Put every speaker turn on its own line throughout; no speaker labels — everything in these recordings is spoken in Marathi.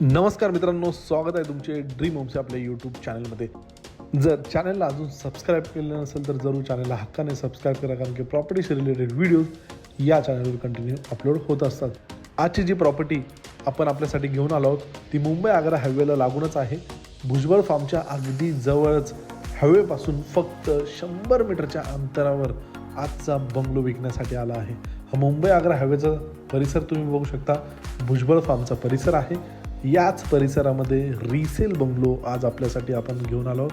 नमस्कार मित्रांनो स्वागत आहे तुमचे ड्रीम होमचे आपल्या यूट्यूब चॅनलमध्ये जर चॅनलला अजून सबस्क्राईब केलेलं नसेल तर जरूर चॅनलला हक्काने सबस्क्राईब करा कारण की प्रॉपर्टीशी रिलेटेड व्हिडिओज या चॅनलवर कंटिन्यू अपलोड होत असतात. आजची जी प्रॉपर्टी आपण आपल्यासाठी घेऊन आलो आहोत ती मुंबई आग्रा हायवेला लागूनच आहे. भुजबळ फार्मच्या अगदी जवळच हायवेपासून फक्त शंभर मीटरच्या अंतरावर आजचा बंगलो विकण्यासाठी आला आहे. हा मुंबई आग्रा हायवेचा परिसर तुम्ही बघू शकता. भुजबळ फार्मचा परिसर आहे. याच परिसरामध्ये रिसेल बंगलो आज आपल्यासाठी आपण घेऊन आलो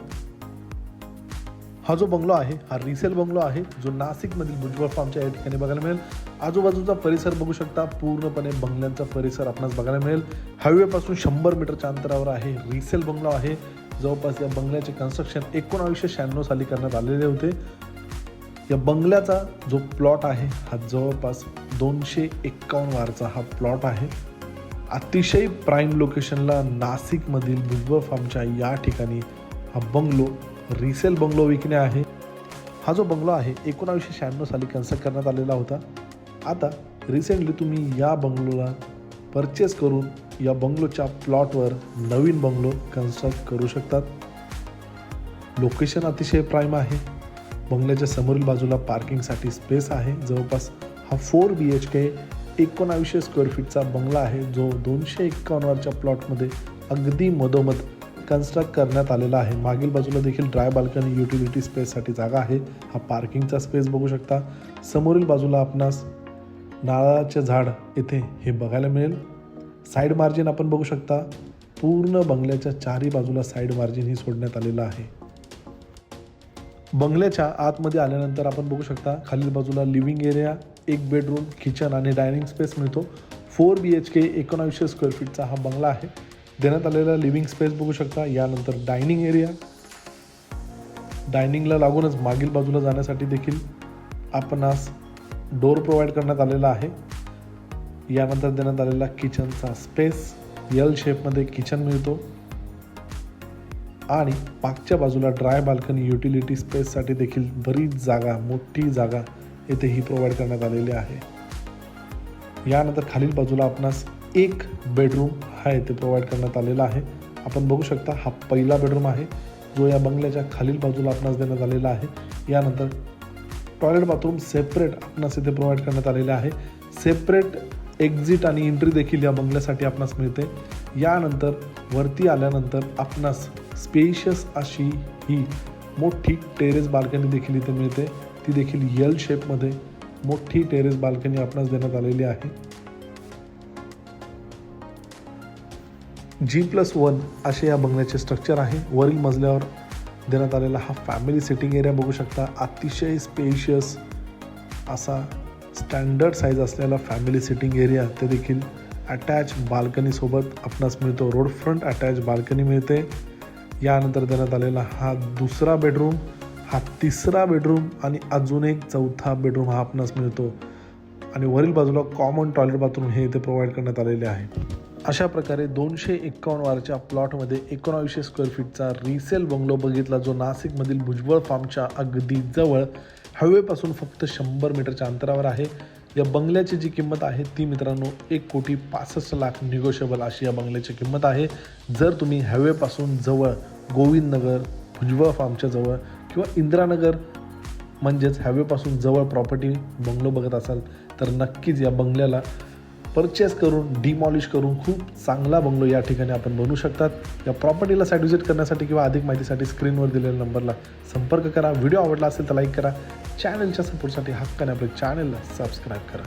हा जो बंगलो आहे हा रिसेल बंगलो आहे जो नाशिकमधील भुजबळ फार्मच्या या ठिकाणी बघायला मिळेल. आजूबाजूचा परिसर बघू शकता पूर्णपणे बंगल्यांचा परिसर आपणास बघायला मिळेल. हायवेपासून शंभर मीटरच्या अंतरावर आहे रिसेल बंगलो आहे. जवळपास या बंगल्याचे कन्स्ट्रक्शन एकोणावीसशे शहाण्णव साली करण्यात आलेले होते. या बंगल्याचा जो प्लॉट आहे हा जवळपास दोनशे एक्कावन्न वारचा हा प्लॉट आहे. अतिशय प्राईम लोकेशनला नाशिकमधील भुजबळ फार्मच्या या ठिकाणी हा बंगलो रिसेल बंगलो विकणे आहे. हा जो बंगलो आहे एकोणावीसशे शहाण्णव साली कन्स्ट्रक्ट करण्यात आलेला होता. आता रिसेंटली तुम्ही या बंगलोला परचेस करून या बंगलोच्या प्लॉटवर नवीन बंगलो कन्स्ट्रक्ट करू शकतात. लोकेशन अतिशय प्राईम आहे. बंगल्याच्या समोरील बाजूला पार्किंगसाठी स्पेस आहे. जवळपास हा फोर बी एच के एकोणावीसशे स्क्वेअर फीटचा बंगला आहे जो दोनशे एक्कावन्नवरच्या प्लॉटमध्ये अगदी मधोमध कन्स्ट्रक्ट करण्यात आलेला आहे. मागील बाजूला देखील ड्राय बाल्कनी युटिलिटी स्पेससाठी जागा आहे. हा पार्किंगचा स्पेस बघू शकता. समोरील बाजूला आपणास नारळाचे झाड येथे हे बघायला मिळेल. साईड मार्जिन आपण बघू शकता. पूर्ण बंगल्याच्या चारही बाजूला साईड मार्जिन ही सोडण्यात आलेलं आहे. बंगल्याच्या आतमध्ये आल्यानंतर आपण बघू शकता खालील बाजूला लिव्हिंग एरिया एक बेडरूम किचन आणि डायनिंग स्पेस मिळतो. फोर बी एच के एकोणावीसशे स्क्वेअर फीटचा हा बंगला आहे. देण्यात आलेला लिव्हिंग स्पेस बघू शकता. यानंतर डायनिंग एरिया डायनिंगला लागूनच मागील बाजूला जाण्यासाठी देखील आपणास डोर प्रोव्हाइड करण्यात आलेला आहे. यानंतर देण्यात आलेला किचनचा स्पेस यल शेपमध्ये किचन मिळतो. आणि मागच्या बाजूला ड्राय बाल्कनी युटिलिटी स्पेससाठी देखील बरीच जागा मोठी जागा येथे ही प्रोव्हाइड करण्यात आलेली आहे. यानंतर खालील बाजूला आपणास एक बेडरूम हा येथे प्रोव्हाइड करण्यात आलेला आहे. आपण बघू शकता हा पहिला बेडरूम आहे जो या बंगल्याच्या खालील बाजूला आपणास देण्यात आलेला आहे. यानंतर टॉयलेट बाथरूम सेपरेट आपणास इथे प्रोव्हाइड करण्यात आलेले आहे. सेपरेट एक्झिट आणि एंट्री देखील या बंगल्यासाठी आपणास मिळते. यानंतर वरती आल्यानंतर आपणास स्पेशियस अशी ही मोठी टेरेस बाल्कनी देखील इथे मिळते. ती देखील यल शेपमध्ये मोठी टेरेस बाल्कनी आपणास देण्यात आलेली आहे. जी प्लस वन असे या बंगल्याचे स्ट्रक्चर आहे. वरील मजल्यावर देण्यात आलेला हा फॅमिली सिटिंग एरिया बघू शकता. अतिशय स्पेशियस असा स्टँडर्ड साईज असलेला फॅमिली सिटिंग एरिया ते देखील अटॅच बाल्कनीसोबत आपणास मिळतो. रोड फ्रंट अटॅच बाल्कनी मिळते. यानंतर देण्यात आलेला हा दुसरा बेडरूम हा तिसरा बेडरूम आणि अजून एक चौथा बेडरूम हा आपणास मिळतो. आणि वरील बाजूला कॉमन टॉयलेट बाथरूम हे इथे प्रोव्हाइड करण्यात आलेले आहे. अशा प्रकारे दोनशे एक्कावन्न वारच्या प्लॉटमध्ये एकोणावीसशे स्क्वेअर फीटचा रिसेल बंगलो बघितला जो नाशिकमधील भुजबळ फार्मच्या अगदी जवळ हवेपासून फक्त शंभर मीटरच्या अंतरावर आहे. या बंगल्याची जी किंमत आहे ती मित्रांनो एक कोटी पासष्ट लाख निगोशिएबल अशी या बंगल्याची किंमत आहे. जर तुम्ही हवेपासून जवळ गोविंदनगर भुजबळ फार्मच्या जवळ किंवा इंदिरानगर म्हणजेच हॅवेपासून जवळ प्रॉपर्टी बंगलो बघत असाल तर नक्कीच या बंगल्याला परचेस करून डिमॉलिश करून खूप चांगला बंगलो या ठिकाणी आपण बनवू शकतात. या प्रॉपर्टीला साईट व्हिजिट करण्यासाठी किंवा अधिक माहितीसाठी स्क्रीनवर दिलेल्या नंबरला संपर्क करा. व्हिडिओ आवडला असेल तर लाईक करा. चॅनलच्या सपोर्टसाठी हक्काने आपल्या चॅनलला सबस्क्राईब करा.